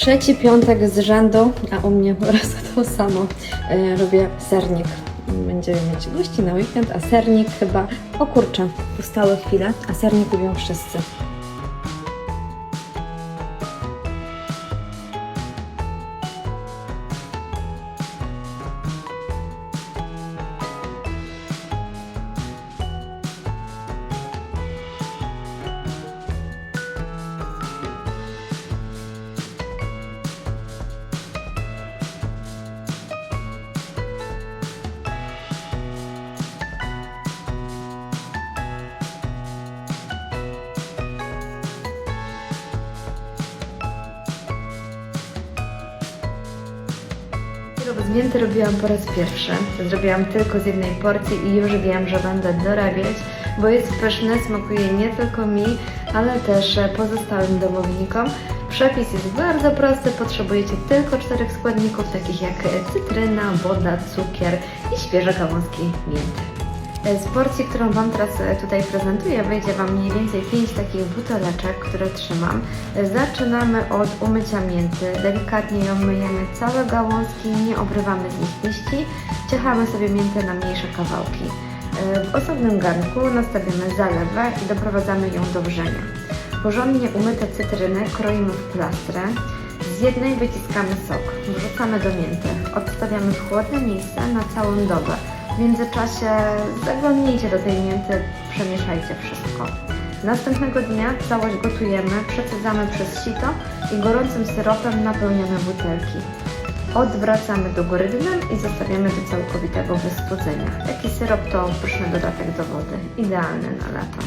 Trzeci piątek z rzędu, a u mnie raz to samo. E, robię sernik. Będziemy mieć gości na weekend, a sernik chyba... O kurczę, ustały chwilę, a sernik lubią wszyscy. Syrop z mięty robiłam po raz pierwszy. Zrobiłam tylko z jednej porcji i już wiem, że będę dorabiać, bo jest pyszny, smakuje nie tylko mi, ale też pozostałym domownikom. Przepis jest bardzo prosty, potrzebujecie tylko czterech składników, takich jak cytryna, woda, cukier i świeże gałązki mięty. Z porcji, którą Wam teraz e, tutaj prezentuję, wyjdzie Wam mniej więcej 5 takich buteleczek, które trzymam. Zaczynamy od umycia mięty. Delikatnie ją myjemy całe gałązki, nie obrywamy z nich liści. Ciechamy sobie miętę na mniejsze kawałki. E, W osobnym garnku nastawiamy zalewę i doprowadzamy ją do wrzenia. Porządnie umyte cytryny kroimy w plastrę. Z jednej wyciskamy sok, wrzucamy do mięty. Odstawiamy w chłodne miejsce na całą dobę. W międzyczasie zaglądnijcie do tej mięty, przemieszajcie wszystko. Następnego dnia całość gotujemy, przecedzamy przez sito i gorącym syropem napełniamy butelki. Odwracamy do góry dnem i zostawiamy do całkowitego wystudzenia. Taki syrop to pyszny dodatek do wody, idealny na lato.